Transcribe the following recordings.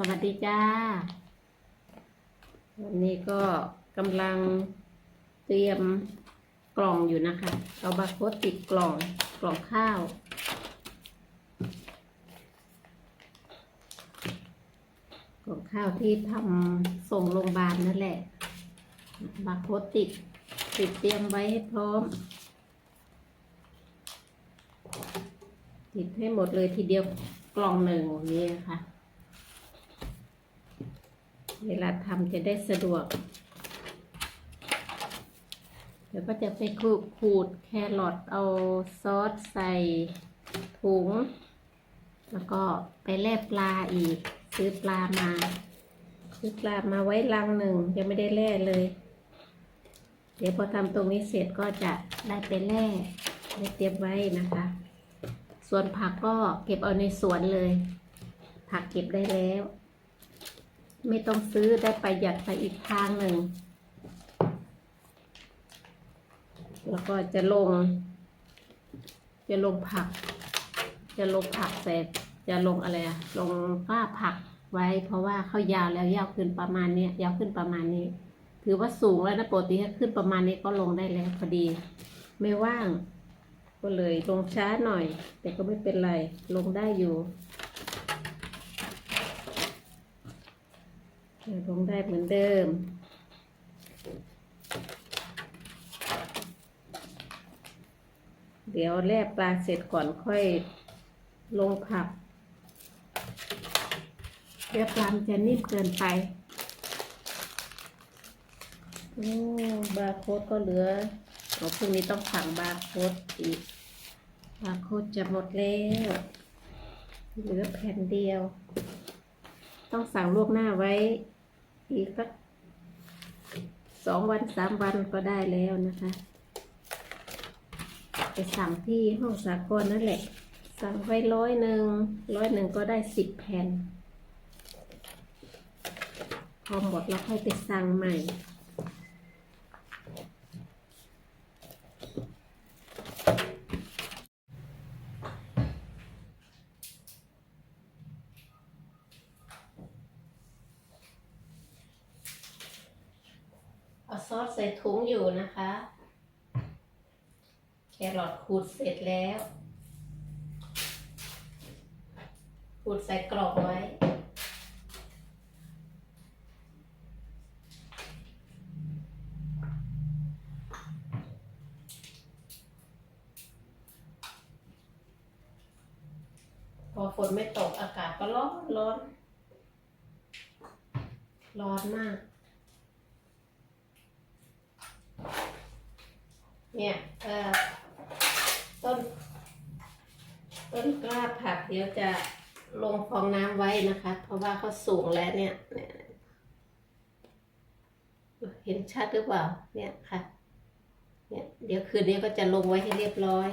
สวัสดีจ้า วันนี้ก็กำลังเตรียมกล่องอยู่นะคะ เอาบาร์โค้ดติดกล่องกล่องข้าว กล่องข้าวที่ทำส่งโรงพยาบาลนั่นแหละ บาร์โค้ดติดติดเตรียมไว้ให้พร้อม ติดให้หมดเลยทีเดียวกล่องหนึ่งนี่นะคะ เวลาทำจะได้สะดวก เดี๋ยวก็จะไปขูดขูดแครอทเอาซอสใส่ถุง แล้วก็ไปแล่ปลาอีก ซื้อปลามา ซื้อปลามาไว้ลังหนึ่งยังไม่ได้แล่เลย เดี๋ยวพอทำตรงนี้เสร็จก็จะได้ไปแล่ได้เตรียมไว้นะคะ ส่วนผักก็เก็บเอาในสวนเลย ผักเก็บได้แล้ว ไม่ต้องซื้อได้ประหยัดไปอีกทางหนึ่ง แล้วก็จะลง จะลงผัก จะลงผักเสร็จ จะลงอะไรอะลงฝ้าผักไว้ เพราะว่าเขายาวแล้วยาวขึ้นประมาณนี้ยยาวขึ้นประมาณนี้ ถือว่าสูงแล้วนะปกติถ้าขึ้นประมาณนี้ก็ลงได้แล้วพอดี ไม่ว่าง ก็เลยลงช้าหน่อย แต่ก็ไม่เป็นไรลงได้อยู่ ลงได้เหมือนเดิม เดี๋ยวแล่ปลาเสร็จก่อนค่อยลงผักเดี๋ยวปลามจะนิ่มเกินไป โอ้ บาร์โค้ดก็เหลือเอาพรุ่งนี้ต้องสั่งบาร์โค้ดอีก บาร์โค้ดจะหมดแล้ว เหลือแผ่นเดียว ต้องสั่งล่วงหน้าไว้ อีกสักสองวันสามวันก็ได้แล้วนะคะ ไปสั่งที่ห้องสากลนั่นแหละ สั่งไว้ร้อยหนึ่งร้อยหนึ่งก็ได้สิบแผ่น พอหมดแล้วค่อยไปสั่งใหม่ เอาซอสใส่ถุงอยู่นะคะ แครอทขูดเสร็จแล้ว ขูดใส่กรอบไว้ พอฝนไม่ตกอากาศก็ร้อนร้อน ร้อนมาก เนี่ยเอ่อต้น ต้นกล้าผักเดี๋ยวจะลงฟองน้ำไว้นะคะ เพราะว่าเขาสูงแล้วเนี่ยเนี่ยเห็นชัดหรือเปล่า เนี่ยค่ะ เนี่ย เดี๋ยวคืนนี้ก็จะลงไว้ให้เรียบร้อย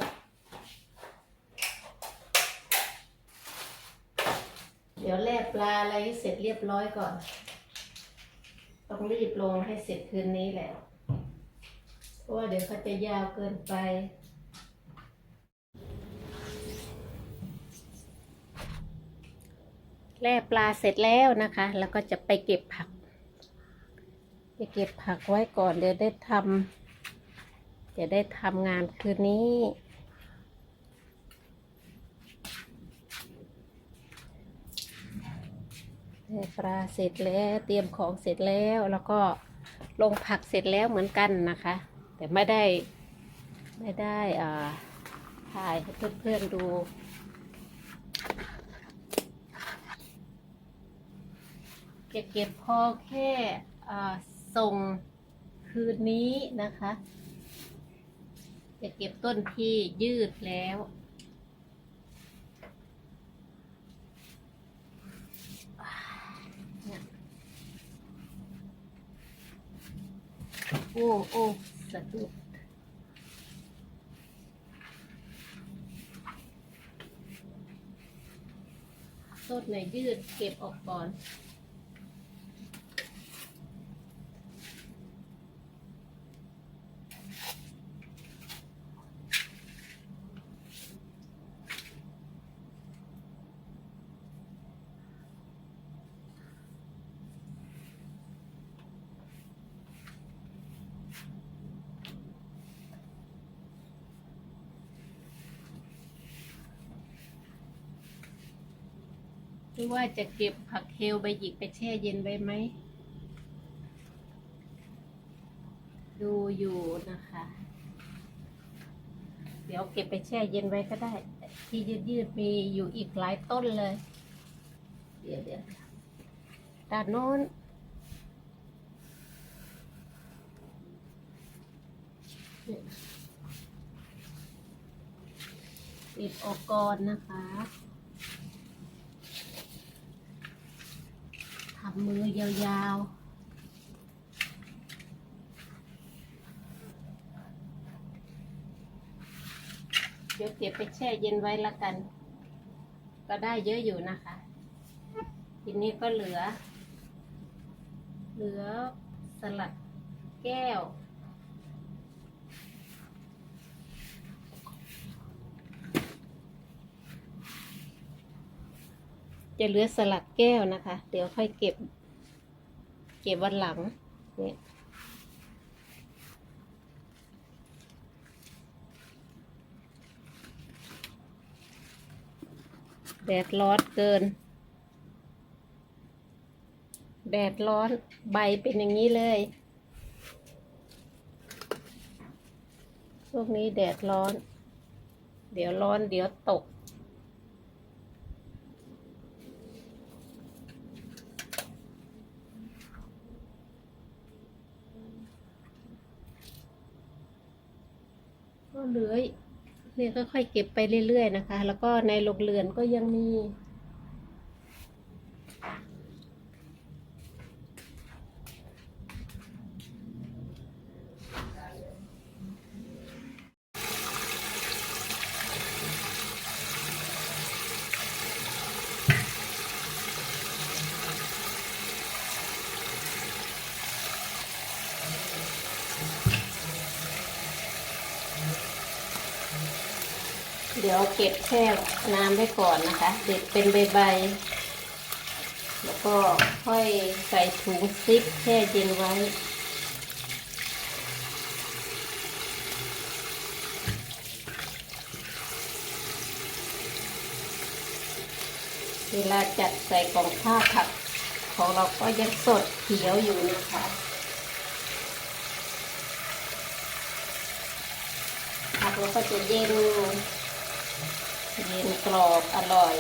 เดี๋ยวแล่ปลาอะไรเสร็จเรียบร้อยก่อน ต้องรีบลงให้เสร็จคืนนี้แหละ เพราะว่าเดี๋ยวเขาจะยาวเกินไป แล่ปลาเสร็จแล้วนะคะ แล้วก็จะไปเก็บผัก ไปเก็บผักไว้ก่อนเดี๋ยวได้ทำจะได้ทำงานคืนนี้แล่ปลาเสร็จแล้วเตรียมของเสร็จแล้วแล้วก็ลงผักเสร็จแล้วเหมือนกันนะคะ แต่ไม่ได้ไม่ได้อ่าถ่ายให้เพื่อนๆดูจะเก็บพอแค่ส่งคืนนี้นะคะ จะเก็บต้นที่ยืดแล้วโอ้โอ้ สะดุดต้นไหนยืดเก็บออกก่อน หรือว่าจะเก็บผักเคลใบหยิกไปแช่เย็นไว้ไหม ดูอยู่นะคะ เดี๋ยวเก็บไปแช่เย็นไว้ก็ได้ ที่ยืดยืดๆมีอยู่อีกหลายต้นเลย เดี๋ยวเดี๋ยวด้านโน้นติดออกก่อนนะคะ ทำ มือยาวๆเดี๋ยวเก็บไปแช่เย็นไว้ละกัน ก็ได้เยอะอยู่นะคะ ทีนี้ก็เหลือ เหลือสลัดแก้ว จะเหลือสลัดแก้วนะคะ เดี๋ยวค่อยเก็บ เก็บวันหลังเนี่ยแดดร้อนเกิน แดดร้อนใบเป็นอย่างนี้เลยช่วงนี้แดดร้อน เดี๋ยวร้อนเดี๋ยวตก ก็เลือเนี่ยค่อยๆเก็บไปเรื่อยๆนะคะ แล้วก็ในโรงเรือนก็ยังมี เดี๋ยวเก็บแช่น้ำไว้ก่อนนะคะ เด็ดเป็นใบๆ แล้วก็ค่อยใส่ถุงซิปแช่เย็นไว้เวลาจัดใส่กล่องข้าวผักของเราก็ยังสดเขียวอยู่นะคะ ผัก เราก็จะเย็นเย็นกรอบอร่อย